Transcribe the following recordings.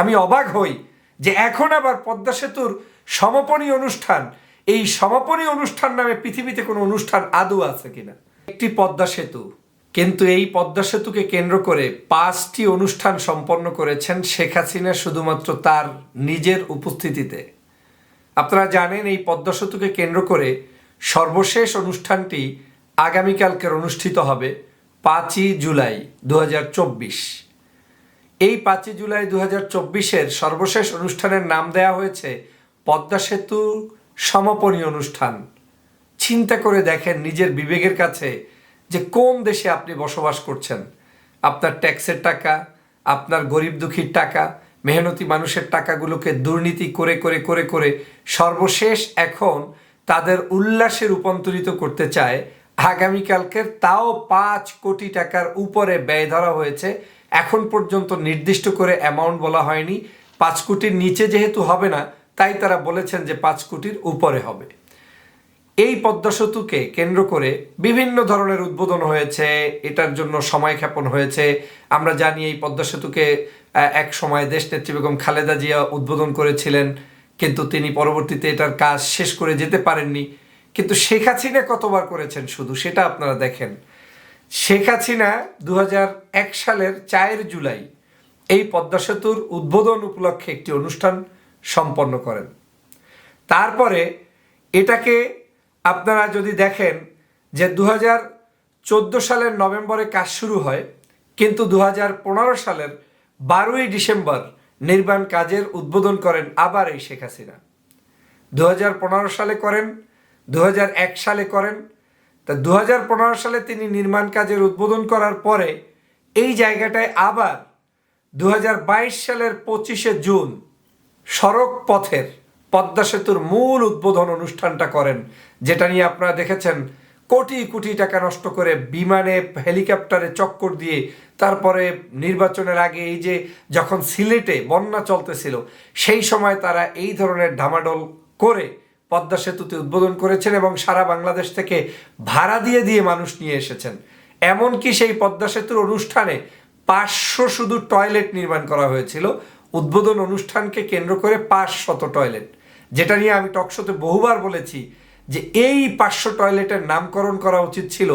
আমি অবাক হই যে এখন আবার পদ্মা সেতুর সমাপনী অনুষ্ঠান, এই সমাপনী অনুষ্ঠান নামে পৃথিবীতে কোনো অনুষ্ঠান আদৌ আছে কিনা? একটি পদ্মা সেতু, কিন্তু এই পদ্মা সেতুকে কেন্দ্র করে পাঁচটি অনুষ্ঠান সম্পন্ন করেছেন শেখ হাসিনা শুধুমাত্র তার নিজের উপস্থিতিতে। আপনারা জানেন এই পদ্মা সেতুকে কেন্দ্র করে সর্বশেষ অনুষ্ঠানটি আগামীকালকের অনুষ্ঠিত হবে পাঁচই জুলাই দু হাজার চব্বিশ। এই পাঁচই জুলাই দু হাজার চব্বিশের সর্বশেষ অনুষ্ঠানের নাম দেয়া হয়েছে পদ্মা সেতু সমাপনী অনুষ্ঠান। চিন্তা করে দেখেন নিজের বিবেকের কাছে যে কোন দেশে আপনি বসবাস করছেন। আপনার ট্যাক্সের টাকা, আপনার গরিব দুঃখীর টাকা, মেহনতি মানুষের টাকাগুলোকে দুর্নীতি করে করে করে করে সর্বশেষ এখন তাদের উল্লাসে রূপান্তরিত করতে চায়। আগামীকালকের তাও পাঁচ কোটি টাকার উপরে ব্যয় ধরা হয়েছে এখন পর্যন্ত নির্দিষ্ট করে অ্যামাউন্ট বলা হয়নি। পাঁচ কোটির নিচে যেহেতু হবে না, তাই তারা বলেছেন যে পাঁচ কোটির উপরে হবে। এই পদ্মা সেতুকে কেন্দ্র করে বিভিন্ন ধরনের উদ্বোধন হয়েছে, এটার জন্য সময় ক্ষেপণ হয়েছে। আমরা জানি এই পদ্মা সেতুকে এক সময় দেশ নেত্রী বেগম খালেদা জিয়া উদ্বোধন করেছিলেন, কিন্তু তিনি পরবর্তীতে এটার কাজ শেষ করে যেতে পারেননি। কিন্তু শেখ হাসিনা কতবার করেছেন শুধু সেটা আপনারা দেখেন। শেখ হাসিনা দু এক সালের চার জুলাই এই পদ্মা সেতুর উদ্বোধন উপলক্ষে একটি অনুষ্ঠান সম্পন্ন করেন। তারপরে এটাকে আপনারা যদি দেখেন যে দু চোদ্দ সালের নভেম্বরে কাজ শুরু হয়, কিন্তু দু সালের বারোই ডিসেম্বর নির্মাণ কাজের উদ্বোধন করেন আবার এই শেখ হাসিনা। দু সালে করেন দু সালে করেন তা দু সালে তিনি নির্মাণ কাজের উদ্বোধন করার পরে এই জায়গাটায় আবার দু হাজার বাইশ সালের পঁচিশে জুন সড়ক পথের পদ্মা সেতুর মূল উদ্বোধন অনুষ্ঠানটা করেন, যেটা নিয়ে আপনারা দেখেছেন কোটি কোটি টাকা নষ্ট করে বিমানে হেলিকপ্টারে চক্কর দিয়ে তারপরে নির্বাচনের আগে এই যে যখন সিলেটে বন্যা চলতেছিল, সেই সময় তারা এই ধরনের ধামাডোল করে পদ্মা সেতুতে উদ্বোধন করেছেন এবং সারা বাংলাদেশ থেকে ভাড়া দিয়ে দিয়ে মানুষ নিয়ে এসেছেন। এমনকি সেই পদ্মা সেতুর অনুষ্ঠানে পাঁচশো শুধু টয়লেট নির্মাণ করা হয়েছিল। উদ্বোধন অনুষ্ঠানকে কেন্দ্র করে পাঁচশত টয়লেট। যেটা নিয়ে আমি টকশোতে বহুবার বলেছি যে এই পাঁচশো টয়লেটের নামকরণ করা উচিত ছিল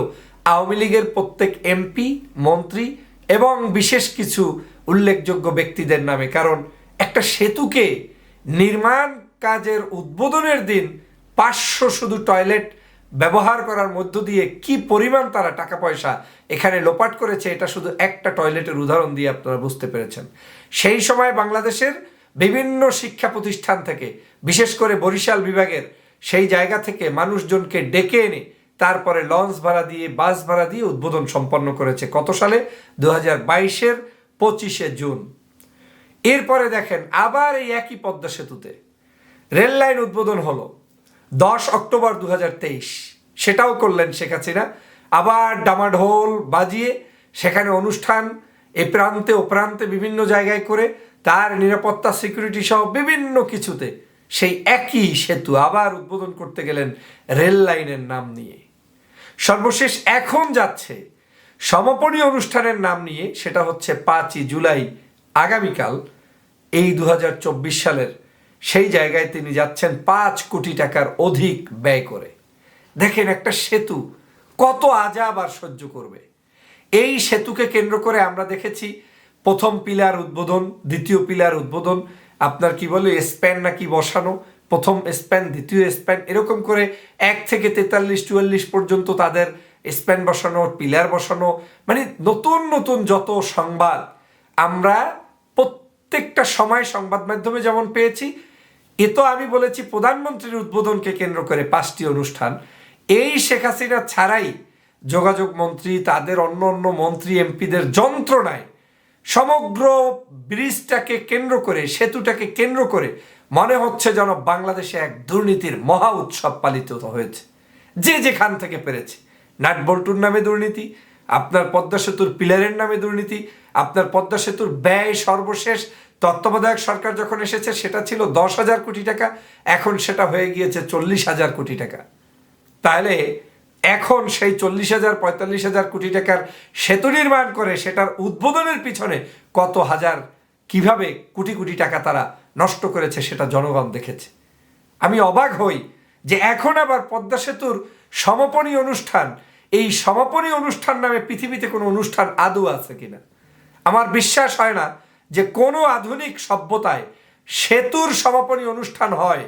আওয়ামী লীগের প্রত্যেক এমপি, মন্ত্রী এবং বিশেষ কিছু উল্লেখযোগ্য ব্যক্তিদের নামে। কারণ একটা সেতুকে নির্মাণ কাজের উদ্বোধনের দিন পাঁচশো শুধু টয়লেট ব্যবহার করার মধ্য দিয়ে কি পরিমাণ তারা টাকা পয়সা এখানে লোপাট করেছে, এটা শুধু একটা টয়লেটের উদাহরণ দিয়ে আপনারা বুঝতে পেরেছেন। সেই সময় বাংলাদেশের বিভিন্ন শিক্ষা প্রতিষ্ঠান থেকে, বিশেষ করে বরিশাল বিভাগের সেই জায়গা থেকে মানুষজনকে ডেকে এনে তারপরে লঞ্চ ভাড়া দিয়ে, বাস ভাড়া দিয়ে উদ্বোধন সম্পন্ন করেছে। কত সালে? দু হাজার বাইশের পঁচিশে জুন। এরপরে দেখেন আবার এই একই পদ্মা সেতুতে রেল লাইন উদ্বোধন হলো দশ অক্টোবর দু হাজার তেইশ। সেটাও করলেন শেখ হাসিনা। আবার ডামাঢোল বাজিয়ে সেখানে অনুষ্ঠান এ প্রান্তে ও প্রান্তে বিভিন্ন জায়গায় করে তার নিরাপত্তা, সিকিউরিটি সহ বিভিন্ন কিছুতে সেই একই সেতু আবার উদ্বোধন করতে গেলেন রেল লাইনের নাম নিয়ে। সর্বশেষ এখন যাচ্ছে সমাপনী অনুষ্ঠানের নাম নিয়ে, সেটা হচ্ছে পাঁচই জুলাই আগামীকাল, এই দু হাজার চব্বিশ সালের সেই জায়গায় তিনি যাচ্ছেন পাঁচ কোটি টাকার অধিক ব্যয় করে। দেখেন একটা সেতু কত আজাব আর সহ্য করবে। এই সেতুকে কেন্দ্র করে আমরা দেখেছি প্রথম পিলার উদ্বোধন, দ্বিতীয় পিলার উদ্বোধন, আপনার কি বলে স্প্যান নাকি বসানো, প্রথম স্প্যান, দ্বিতীয় স্প্যান, এরকম করে এক থেকে তেতাল্লিশ, চুয়াল্লিশ পর্যন্ত তাদের স্প্যান বসানো, পিলার বসানো মানে নতুন নতুন যত সংবাদ আমরা প্রত্যেকটা সময় সংবাদ মাধ্যমে যেমন পেয়েছি, এ তো আমি বলেছি প্রধানমন্ত্রীর উদ্বোধনকে কেন্দ্র করে পাঁচটি অনুষ্ঠান। এই শেখ হাসিনা ছাড়াই যোগাযোগ মন্ত্রী, তাদের অন্য অন্য মন্ত্রী, এমপিদের যন্ত্রণায় সমগ্র ব্রিজটাকে কেন্দ্র করে, সেতুটাকে কেন্দ্র করে মনে হচ্ছে যেন বাংলাদেশে এক দুর্নীতির মহা উৎসব পালিত হয়েছে। যে যেখান থেকে পেরেছে। নাট বল্টুর নামে দুর্নীতি আপনার পদ্মা সেতুর পিলারের নামে দুর্নীতি, আপনার পদ্মা সেতুর ব্যয় সর্বশেষ, তত্ত্বাবধায়ক সরকার যখন এসেছে, সেটা ছিল দশ হাজার কোটি টাকা, এখন সেটা হয়ে গিয়েছে চল্লিশ হাজার কোটি টাকা। তাহলে এখন সেই চল্লিশ হাজার, পঁয়তাল্লিশ হাজার কোটি টাকার সেতু নির্মাণ করে, সেটার উদ্বোধনের পিছনে কত হাজার, কীভাবে কোটি কোটি টাকা তারা নষ্ট করেছে, সেটা জনগণ দেখেছে। আমি অবাক হই যে এখন আবার পদ্মা সেতুর সমাপনী অনুষ্ঠান এই সমাপনী অনুষ্ঠান নামে পৃথিবীতে কোনো অনুষ্ঠান আদৌ আছে কিনা? আমার বিশ্বাস হয় না যে কোনো আধুনিক সভ্যতায় সেতুর সমাপনী অনুষ্ঠান হয়।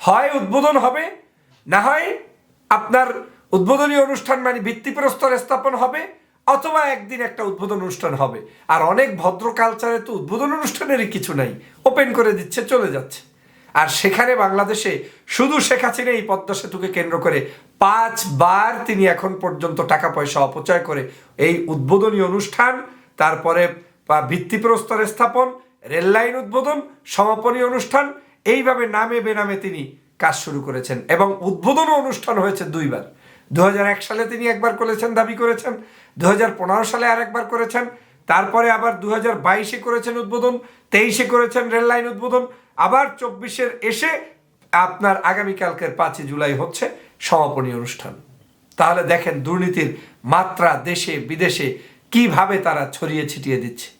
হয় উদ্বোধন হবে, না হয় আপনার উদ্বোধনী অনুষ্ঠান মানে ভিত্তিপ্রস্তর স্থাপন হবে, অথবা একদিন একটা উদ্বোধন অনুষ্ঠান হবে। আর অনেক ভদ্র কালচারে তো উদ্বোধন অনুষ্ঠানেরই কিছু নাই। ওপেন করে দিচ্ছে, চলে যাচ্ছে। আর সেখানে বাংলাদেশে শুধু শেখ হাসিনা এই পদ্মা সেতুকে কেন্দ্র করে পাঁচবার তিনি এখন পর্যন্ত টাকা পয়সা অপচয় করে এই উদ্বোধনী অনুষ্ঠান, তারপরে ভিত্তিপ্রস্তর স্থাপন, রেল লাইন উদ্বোধন, সমাপনী অনুষ্ঠান, এইভাবে নামে বেনামে তিনি কাজ শুরু করেছেন এবং উদ্বোধন অনুষ্ঠান হয়েছে দুইবার। দু হাজার এক সালে তিনি একবার করেছেন, দাবি করেছেন। দু হাজার পনেরো সালে আরেকবার করেছেন। তারপরে আবার দু হাজার বাইশে করেছেন উদ্বোধন, তেইশে করেছেন রেল লাইন উদ্বোধন, আবার চব্বিশের এসে আপনার আগামীকালকের পাঁচই জুলাই হচ্ছে সমাপনী অনুষ্ঠান। তাহলে দেখেন দুর্নীতির মাত্রা দেশে, বিদেশে কীভাবে তারা ছড়িয়ে ছিটিয়ে দিচ্ছে।